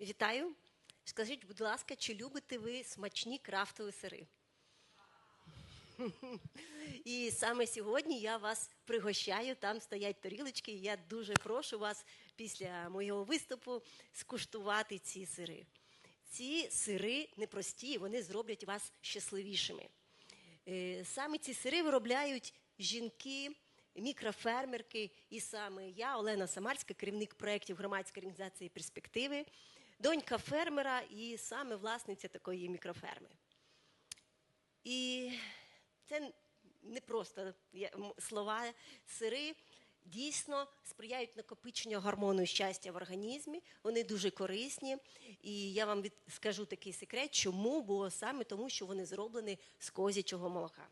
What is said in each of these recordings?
Вітаю. Скажіть, будь ласка, чи любите ви смачні крафтові сири? І саме сьогодні я вас пригощаю, там стоять тарілочки, і я дуже прошу вас після моєго виступу скуштувати ці сири. Ці сири непрості, вони зроблять вас щасливішими. Е, Саме ці сири виробляють жінки, мікрофермерки, і саме я, Олена Самарська, керівник проєктів громадської організації перспективи, донька фермера і саме власниця такої мікроферми. І це не просто слова, сири дійсно сприяють накопиченню гормону щастя в організмі. Вони дуже корисні. І я вам від- скажу такий секрет, чому, бо саме тому, що вони зроблені з козячого молока.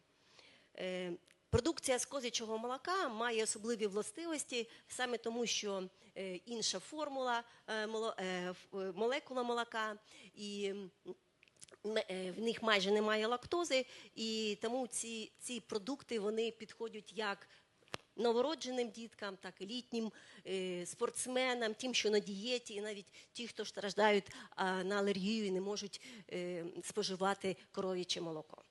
Е, Продукція з козячого молока має особливі властивості саме тому, що е, інша формула е, е, молекула молока і в них майже немає лактози, і тому ці, ці продукти вони підходять як новородженим діткам, так і літнім спортсменам, тим, що на дієті, і навіть ті, хто страждають на алергію і не можуть споживати коров'яче молоко.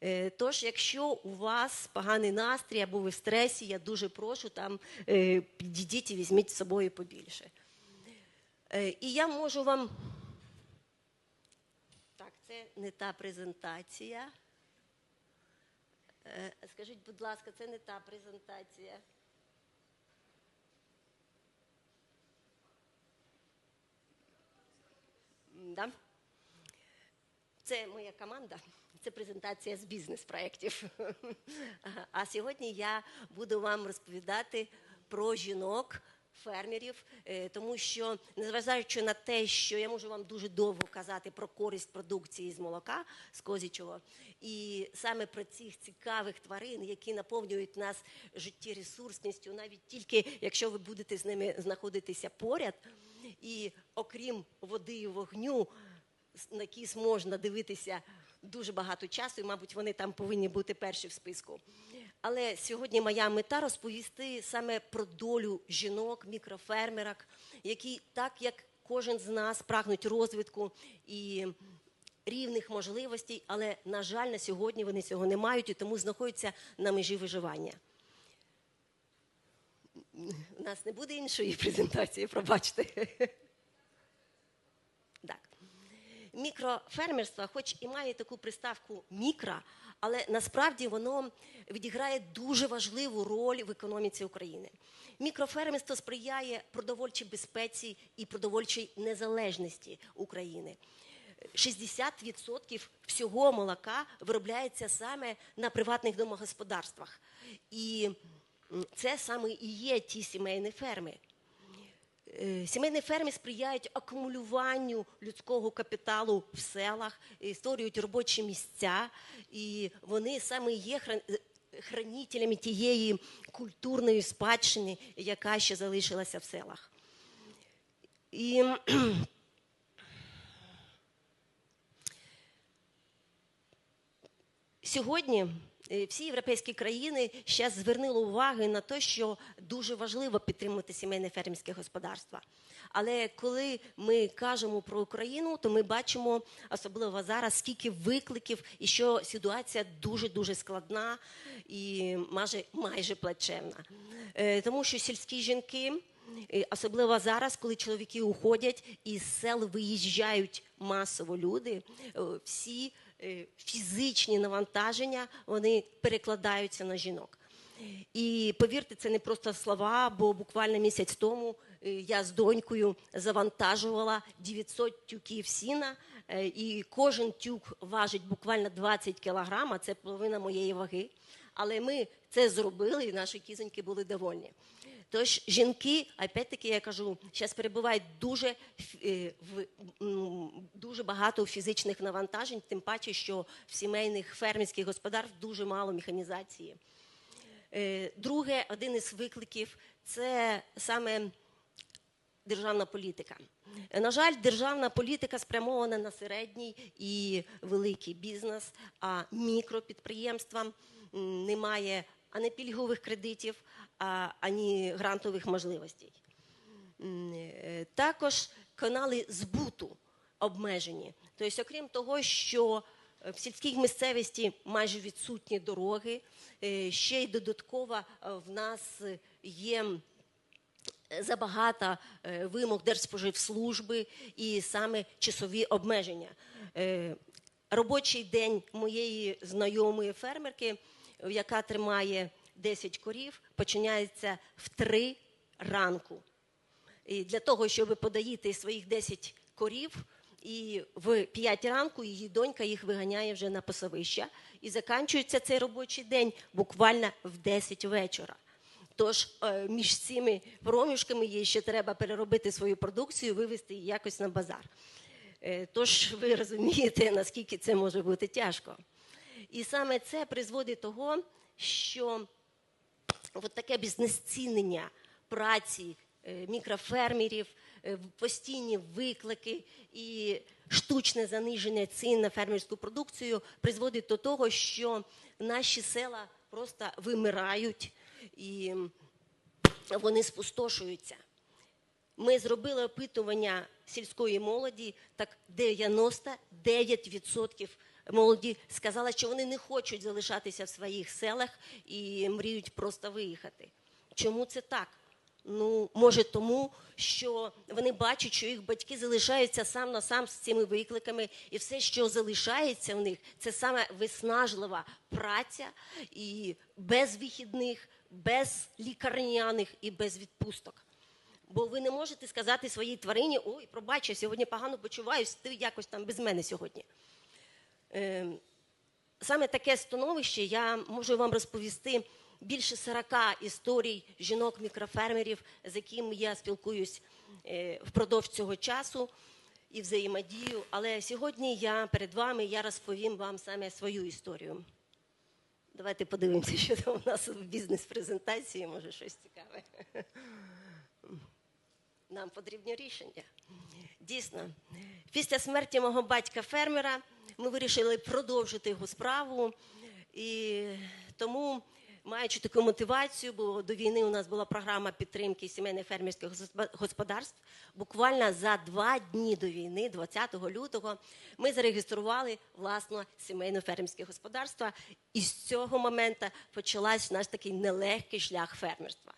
Е, Тож, якщо у вас поганий настрій або ви в стресі, я дуже прошу там е, підійдіть і візьміть з собою побільше. Е, І я можу вам. Так, це не та презентація. Скажіть, будь ласка, це не та презентація. Да? Це моя команда, це презентація з бізнес-проєктів. А сьогодні я буду вам розповідати про жінок. Фермерів, е, тому що незважаючи на те, що я можу вам дуже довго казати про користь продукції з молока з козячого, і саме про цих цікавих тварин, які наповнюють нас життєресурсністю, навіть тільки якщо ви будете з ними знаходитися поряд, і окрім води і вогню, на які можна дивитися дуже багато часу, і, мабуть, вони там повинні бути перші в списку. Але сьогодні моя мета розповісти саме про долю жінок, мікрофермерок, які, так як кожен з нас, прагнуть розвитку і рівних можливостей, але, на жаль, на сьогодні вони цього не мають і тому знаходяться на межі виживання. У нас не буде іншої презентації, пробачте. Мікрофермерство, хоч і має таку приставку мікро, але насправді воно відіграє дуже важливу роль в економіці України. Мікрофермерство сприяє продовольчій безпеці і продовольчій незалежності України. 60% всього молока виробляється саме на приватних домогосподарствах. І це саме і є ті сімейні ферми. Е, Сімейні ферми сприяють акумулюванню людського капіталу в селах, створюють робочі місця, і вони саме є е, хранителями тієї культурної спадщини, яка ще залишилася в селах. І Сьогодні е, всі європейські країни зараз звернули увагу на те, що дуже важливо підтримувати сімейне фермерське господарство. Але коли ми кажемо про Україну, то ми бачимо особливо зараз скільки викликів, і що ситуація дуже дуже складна і майже майже плачевна. Е, Тому що сільські жінки. Особливо зараз, коли чоловіки уходять із сел виїжджають масово люди, е, всі е, фізичні навантаження вони перекладаються на жінок. І повірте, це не просто слова, бо буквально місяць тому е, я з донькою завантажувала 900 тюків сіна, е, і кожен тюк важить буквально 20 кілограм, а це половина моєї ваги. Але ми це зробили, і наші кізоньки були довольні. Тож жінки, опять-таки, я кажу, зараз перебувають дуже е, дуже багато фізичних навантажень, тим паче, що в сімейних фермерських господарств дуже мало механізації. Е, Друге, один із викликів це саме державна політика. На жаль, державна політика спрямована на середній і великий бізнес, а мікропідприємствам немає ані пільгових кредитів, ані грантових можливостей. Е, Також канали збуту обмежені. Тобто, окрім того, що е, в сільській місцевості майже відсутні дороги, е, ще й додатково в нас є забагато вимог Держспоживслужби і саме часові обмеження. Робочий день моєї знайомої фермерки, яка тримає 10 корів, починається в 3 ранку. І для того, щоб подоїти своїх 10 корів, і в 5 ранку її донька їх виганяє вже на пасовища. І закінчується цей робочий день буквально в 10 вечора. Тож е, між цими проміжками їй ще треба переробити свою продукцію, вивезти її якось на базар. Е, Тож ви розумієте, наскільки це може бути тяжко. І саме це призводить того, що от таке бізнесцінення праці е, мікрофермерів, е, постійні виклики і штучне заниження цін на фермерську продукцію призводить до того, що наші села просто вимирають і вони спустошуються. Ми зробили опитування сільської молоді, так 99% молоді сказали, що вони не хочуть залишатися в своїх селах і мріють просто виїхати. Чому це так? Ну, може, тому, що вони бачать, що їх батьки залишаються сам на сам з цими викликами, і все, що залишається в них, це саме виснажлива праця і без вихідних, без лікарняних і без відпусток. Бо ви не можете сказати своїй тварині, ой, пробач, я сьогодні погано почуваюсь, ти якось там без мене сьогодні. Е, саме таке становище я можу вам розповісти більше 40 історій жінок-мікрофермерів, з якими я спілкуюсь е, впродовж цього часу і взаємодію. Але сьогодні я перед вами я розповім вам саме свою історію. Давайте подивимося, що там у нас в бізнес-презентації, може щось цікаве. Нам потрібні рішення. Дійсно, після смерті мого батька-фермера ми вирішили продовжити його справу. І тому, маючи таку мотивацію, бо до війни у нас була програма підтримки сімейних фермерських господарств. Буквально за два дні до війни, 20 лютого, ми зареєстрували власне сімейне фермерське господарство. І з цього моменту почалась наш такий нелегкий шлях фермерства.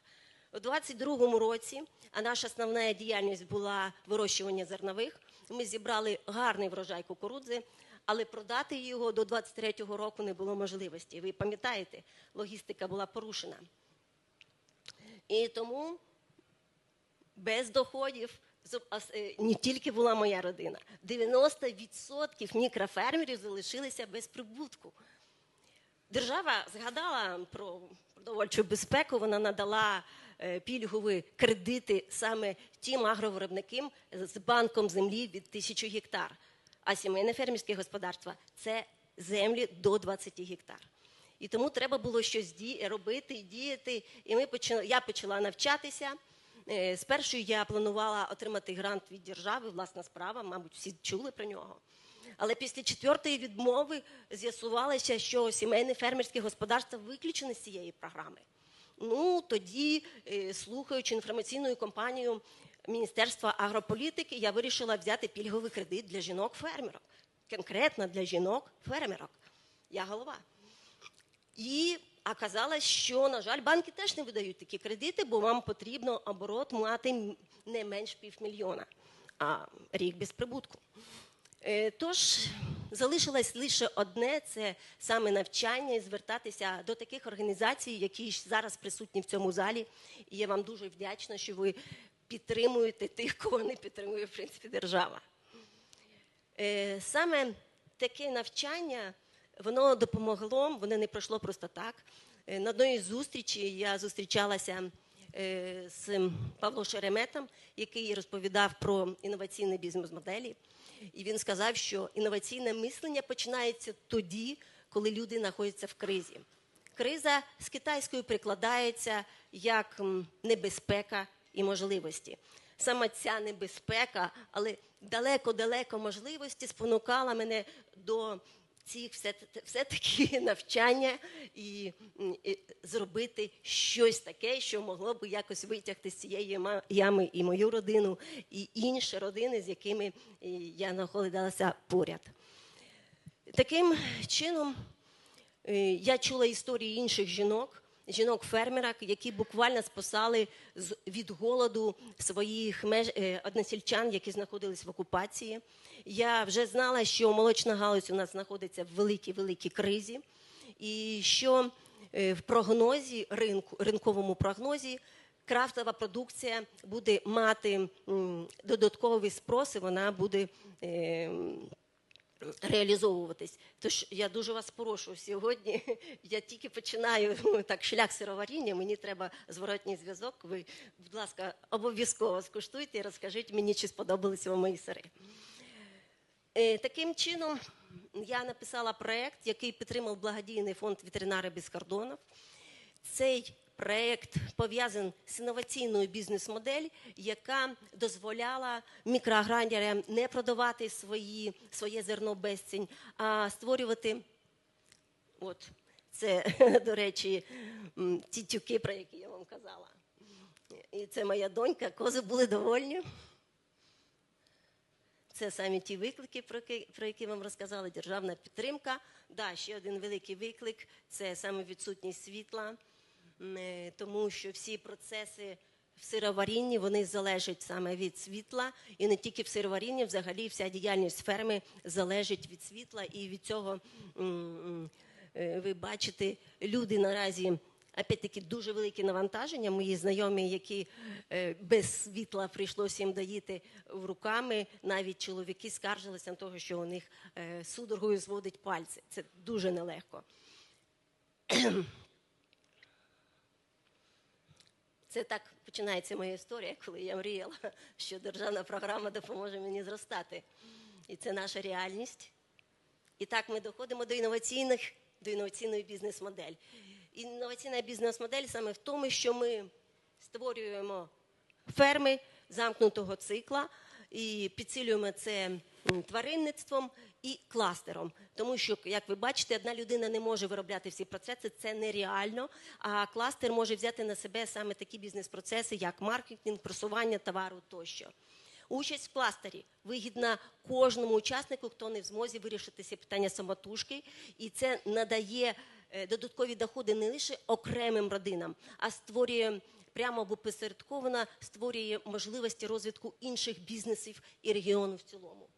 У 22-му році, а наша основна діяльність була вирощування зернових. Ми зібрали гарний врожай кукурудзи, але продати його до 23-го року не було можливості. Ви пам'ятаєте, логістика була порушена. І тому без доходів е, не тільки була моя родина, 90% мікрофермерів залишилися без прибутку. Держава згадала про продовольчу безпеку. Вона надала пільгові кредити саме тим агровиробникам з банком землі від тисячі гектар. А сімейне фермерське господарство це землі до 20 гектар. І тому треба було щось робити, діяти. І ми почали, я почала навчатися. Е, Спершу я планувала отримати грант від держави, власна справа, мабуть, всі чули про нього. Але після четвертої відмови з'ясувалося, що сімейне фермерське господарство виключене з цієї програми. Ну тоді, е, слухаючи інформаційну кампанію Міністерства агрополітики, я вирішила взяти пільговий кредит для жінок-фермерок. Конкретно для жінок-фермерок. Я голова. І оказалось, що, на жаль, банки теж не видають такі кредити, бо вам потрібно оборот мати не менш півмільйона, а рік без прибутку. Е, Тож залишилось лише одне це саме навчання і звертатися до таких організацій, які зараз присутні в цьому залі. І я вам дуже вдячна, що ви підтримуєте тих, кого не підтримує в принципі держава. Е, Саме таке навчання воно допомогло, воно не пройшло просто так. Е, На одній з зустрічі я зустрічалася е, з Павлом Шереметом, який розповідав про інноваційні бізнес-моделі. І він сказав, що інноваційне мислення починається тоді, коли люди знаходяться в кризі. Криза з китайською прикладається як небезпека і можливості. Саме ця небезпека, але далеко-далеко можливості спонукала мене до ці все, все таки навчання і, і зробити щось таке, що могло би якось витягти з цієї ями і мою родину, і інші родини, з якими е, я знаходилася поряд. Таким чином, е, я чула історії інших жінок, жінок-фермерок, які буквально спасали від голоду своїх меж, е, односельчан, які знаходились в окупації. Я вже знала, що молочна галузь у нас знаходиться в великій великій кризі, і що е, в прогнозі ринку, ринковому прогнозі. Крафтова продукція буде мати м, додатковий спрос, і вона буде е, реалізовуватись. Тож я дуже вас прошу сьогодні. Я тільки починаю ну, так шлях сироваріння. Мені треба зворотній зв'язок. Ви, будь ласка, обов'язково скуштуйте і розкажіть мені, чи сподобалися вам мої сири. Е, Таким чином, я написала проект, який підтримав благодійний фонд ветеринари без кордонів. Цей проект пов'язаний з інноваційною бізнес-модель, яка дозволяла мікроаграріям не продавати свої, своє зерно безцінь, а створювати. От це, до речі, ті тюки, про які я вам казала. І це моя донька, кози були довольні. Це самі ті виклики, про які, вам розказали, державна підтримка. Да, ще один великий виклик це саме відсутність світла, тому що всі процеси в сироварінні вони залежать саме від світла, і не тільки в сироварінні, взагалі вся діяльність ферми залежить від світла, і від цього е, ви бачите, люди наразі. Опять-таки дуже велике навантаження. Мої знайомі, які е, без світла прийшлося їм доїти руками, навіть чоловіки скаржилися на того, що у них е, судорогою зводить пальці. Це дуже нелегко. Це так починається моя історія, коли я мріяла, що державна програма допоможе мені зростати. І це наша реальність. І так ми доходимо до інноваційних, до інноваційної бізнес-моделі. Інноваційна бізнес-модель саме в тому, що ми створюємо ферми замкнутого цикла і підсилюємо це тваринництвом і кластером. Тому що, як ви бачите, одна людина не може виробляти всі процеси, це нереально. А кластер може взяти на себе саме такі бізнес-процеси, як маркетинг, просування товару тощо. Участь в кластері вигідна кожному учаснику, хто не в змозі вирішити ці питання самотужки, і це надає е, додаткові доходи не лише окремим родинам, а створює прямо або посередковано створює можливості розвитку інших бізнесів і регіону в цілому.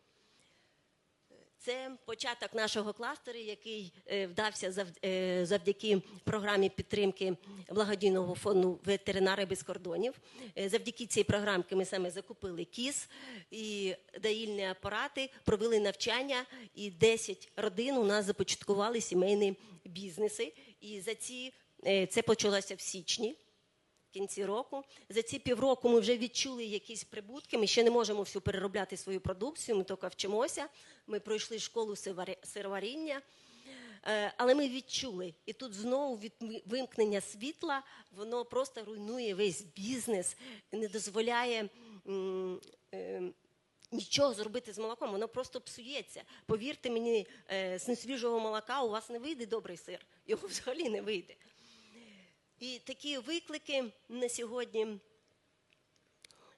Це початок нашого кластеру, який е, вдався е, завдяки програмі підтримки благодійного фонду ветеринари без кордонів. Е, Завдяки цій програмі ми саме закупили кіз і доїльні апарати, провели навчання, і 10 родин у нас започаткували сімейні бізнеси. І за ці це почалося в січні кінці року. За ці півроку ми вже відчули якісь прибутки. Ми ще не можемо всю переробляти свою продукцію, ми тільки вчимося. Ми пройшли школу сироваріння. Е, Але ми відчули, і тут знову від вимкнення світла воно просто руйнує весь бізнес, не дозволяє е, нічого зробити з молоком, воно просто псується. Повірте мені, е, з несвіжого молока у вас не вийде добрий сир, його взагалі не вийде. І такі виклики на сьогодні,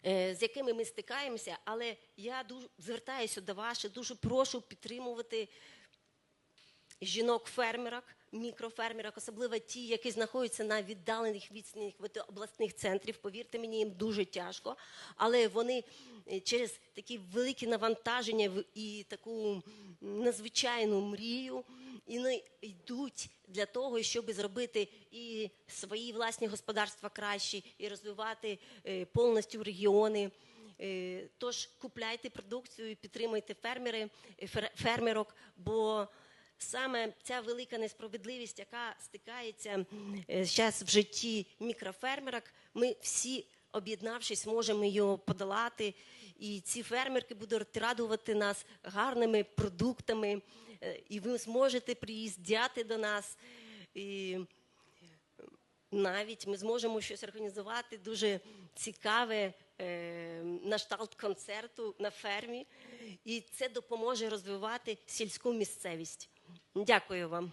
е, з якими ми стикаємося, але я дуже звертаюся до вас, дуже прошу підтримувати жінок-фермерок, мікрофермерок, особливо ті, які знаходяться на віддалених відстанях від обласних центрів. Повірте мені, їм дуже тяжко, але вони е, через такі великі навантаження і таку надзвичайну мрію і не йдуть для того, щоб зробити і свої власні господарства кращі, і розвивати е, повністю регіони. Е, Тож купляйте продукцію підтримуйте фермери, е, фермерок, бо саме ця велика несправедливість, яка стикається зараз в житті мікрофермерок, ми всі, об'єднавшись, можемо його подолати. І ці фермерки будуть радувати нас гарними продуктами, і ви зможете приїздяти до нас. І навіть ми зможемо щось організувати дуже цікаве е, на шталт концерту на фермі, і це допоможе розвивати сільську місцевість. Дякую вам.